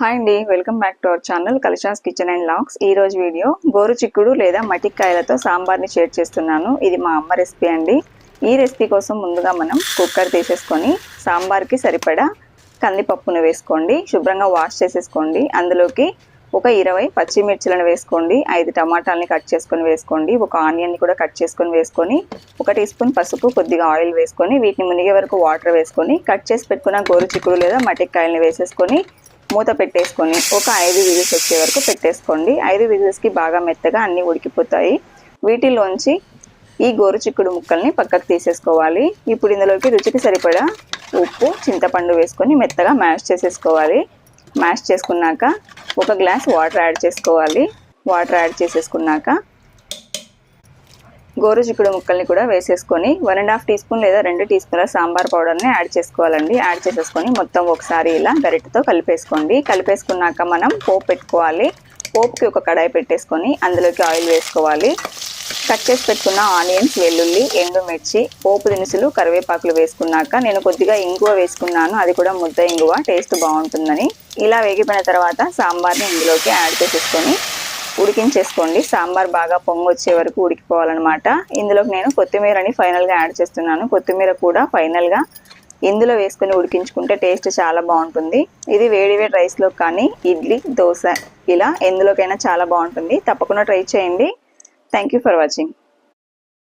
Hi అండి welcome back to our channel కలిషాస్ kitchen and లాక్స్ ఈ రోజు వీడియో గోరు చిక్కుడు లేదా మటిక్కాయలతో సాంబార్ని షేర్ చేస్తున్నాను. ఇది మా అమ్మ రెసిపీ అండి. ఈ రెసిపీ కోసం ముందుగా మనం కుక్కర్ తీసేసుకొని సాంబార్కి సరిపడా కందిపప్పును వేసుకోండి. శుభ్రంగా వాష్ చేసేసుకోండి. అందులోకి ఒక ఇరవై పచ్చిమిర్చిలను వేసుకోండి. ఐదు టమాటాలని కట్ చేసుకొని వేసుకోండి. ఒక ఆనియన్ని కూడా కట్ చేసుకొని వేసుకొని ఒక టీ స్పూన్ పసుపు కొద్దిగా ఆయిల్ వేసుకొని వీటిని మునిగే వరకు వాటర్ వేసుకొని కట్ చేసి పెట్టుకున్న గోరు చిక్కుడు లేదా మటిక్కాయలని వేసేసుకొని మూత పెట్టేసుకొని ఒక ఐదు విజిల్స్ వచ్చే వరకు పెట్టేసుకోండి. ఐదు విజిల్స్కి బాగా మెత్తగా అన్నీ ఉడికిపోతాయి. వీటిలోంచి ఈ గోరు చిక్కుడు ముక్కల్ని పక్కకు తీసేసుకోవాలి. ఇప్పుడు ఇందులోకి రుచికి సరిపడా ఉప్పు చింతపండు వేసుకొని మెత్తగా మ్యాష్ చేసేసుకోవాలి. మ్యాష్ చేసుకున్నాక ఒక గ్లాస్ వాటర్ యాడ్ చేసుకోవాలి. వాటర్ యాడ్ చేసేసుకున్నాక గోరు చిక్కుడు ముక్కల్ని కూడా వేసేసుకొని one and half teaspoon లేదా రెండు టీ స్పూన్ల సాంబార్ పౌడర్ని యాడ్ చేసుకోవాలండి. యాడ్ చేసేసుకొని మొత్తం ఒకసారి ఇలా గరిటతో కలిపేసుకోండి. కలిపేసుకున్నాక మనం పోపు పెట్టుకోవాలి. పోపుకి ఒక కడాయి పెట్టేసుకొని అందులోకి ఆయిల్ వేసుకోవాలి. కట్ చేసి పెట్టుకున్న ఆనియన్స్ వెల్లుల్లి ఎండుమిర్చి పోపు దినుసులు కరివేపాకులు వేసుకున్నాక నేను కొద్దిగా ఇంగువ వేసుకున్నాను. అది కూడా ముద్ద ఇంగువ టేస్ట్ బాగుంటుందని. ఇలా వేగిపోయిన తర్వాత సాంబార్ని ఇందులోకి యాడ్ చేసేసుకొని ఉడికించేసుకోండి. సాంబార్ బాగా పొంగు వచ్చే వరకు ఉడికిపోవాలన్నమాట. ఇందులోకి నేను కొత్తిమీరని ఫైనల్గా యాడ్ చేస్తున్నాను. కొత్తిమీర కూడా ఫైనల్గా ఇందులో వేసుకుని ఉడికించుకుంటే టేస్ట్ చాలా బాగుంటుంది. ఇది వేడి వేడి రైస్లో కానీ ఇడ్లీ దోశ ఇలా ఎందులోకైనా చాలా బాగుంటుంది. తప్పకుండా ట్రై చేయండి. Thank you for watching